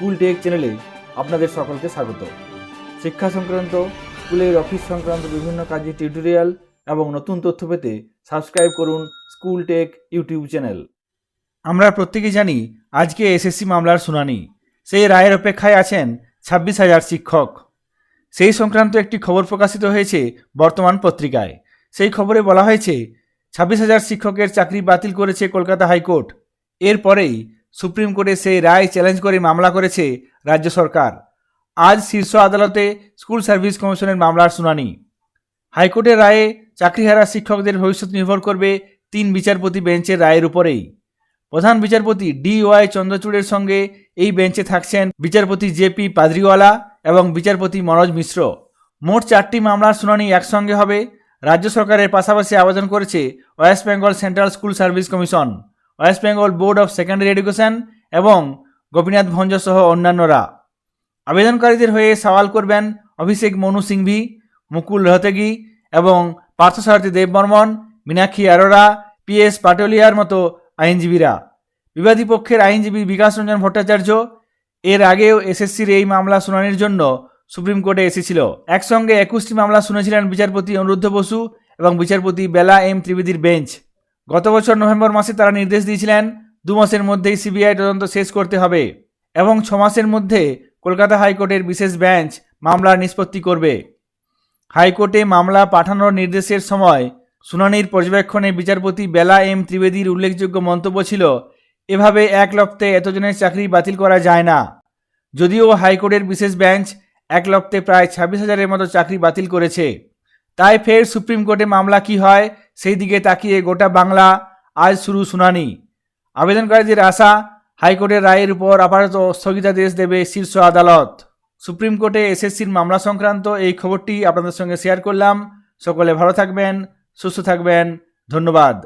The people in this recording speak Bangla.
স্কুল টেক চ্যানেলে আপনাদের সকলকে স্বাগত। শিক্ষা সংক্রান্ত, স্কুলের অফিস সংক্রান্ত বিভিন্ন কাজের টিউটোরিয়াল এবং নতুন তথ্য পেতে সাবস্ক্রাইব করুন স্কুল টেক ইউটিউব চ্যানেল। আমরা প্রত্যেকেই জানি আজকে এসএসসি মামলার শুনানি। সেই রায়ের অপেক্ষায় আছেন ছাব্বিশ হাজার শিক্ষক। সেই সংক্রান্ত একটি খবর প্রকাশিত হয়েছে বর্তমান পত্রিকায়। সেই খবরে বলা হয়েছে, ছাব্বিশ হাজার শিক্ষকের চাকরি বাতিল করেছে কলকাতা হাইকোর্ট। এরপরেই সুপ্রিম কোর্টে সেই রায় চ্যালেঞ্জ করে মামলা করেছে রাজ্য সরকার। আজ শীর্ষ আদালতে স্কুল সার্ভিস কমিশনের মামলার শুনানি। হাইকোর্টের রায়ে চাকরিহারা শিক্ষকদের ভবিষ্যৎ নির্ভর করবে তিন বিচারপতি বেঞ্চের রায়ের উপরেই। প্রধান বিচারপতি ডি ওয়াই চন্দ্রচূড়ের সঙ্গে এই বেঞ্চে থাকছেন বিচারপতি জেপি পাদ্রিওয়ালা এবং বিচারপতি মনোজ মিশ্র। মোট চারটি মামলার শুনানি একসঙ্গে হবে। রাজ্য সরকারের পাশাপাশি আবেদন করেছে West Bengal central school service commission West Bengal board of secondary education এবং গোপীনাথ ভঞ্জ সহ অন্যান্যরা। আবেদনকারীদের হয়ে সওয়াল করবেন অভিষেক মনু সিংভি, মুকুল রহতেগি এবং পার্থসারথী দেববর্মন, মীনাক্ষী অরোরা, পি এস পাটোলিয়ার মতো আইনজীবীরা। বিবাদী পক্ষের আইনজীবী বিকাশ রঞ্জন ভট্টাচার্য এর আগেও এসএসসির এই মামলা শুনানির জন্য সুপ্রিম কোর্টে এসেছিল। একসঙ্গে একুশটি মামলা শুনেছিলেন বিচারপতি অনুরুদ্ধ বসু এবং বিচারপতি বেলা এম ত্রিবেদীর বেঞ্চ। গত বছর নভেম্বর মাসে তারা নির্দেশ দিয়েছিলেন, দু মাসের মধ্যেই সিবিআই তদন্ত শেষ করতে হবে এবং ছ মাসের মধ্যে কলকাতা হাইকোর্টের বিশেষ বেঞ্চ মামলার নিষ্পত্তি করবে। হাইকোর্টে মামলা পাঠানোর নির্দেশের সময় শুনানির পর্যবেক্ষণে বিচারপতি বেলা এম ত্রিবেদীর উল্লেখযোগ্য মন্তব্য ছিল, এভাবে এক লপ্তে এতজনের চাকরি বাতিল করা যায় না। যদিও হাইকোর্টের বিশেষ বেঞ্চ এক লপ্তে প্রায় ছাব্বিশ হাজারের মতো চাকরি বাতিল করেছে। তাই ফের সুপ্রিম কোর্টে মামলা কি হয়, সেই দিকে তাকিয়ে গোটা বাংলা আজ শুরু শুনানি। আবেদনকারীদের আশা হাইকোর্টের রায়ের উপর আপাতত স্থগিতাদেশ দেবে শীর্ষ আদালত। সুপ্রিম কোর্টে এসএসসির মামলা সংক্রান্ত এই খবরটি আপনাদের সঙ্গে শেয়ার করলাম। সকলে ভালো থাকবেন, সুস্থ থাকবেন। ধন্যবাদ।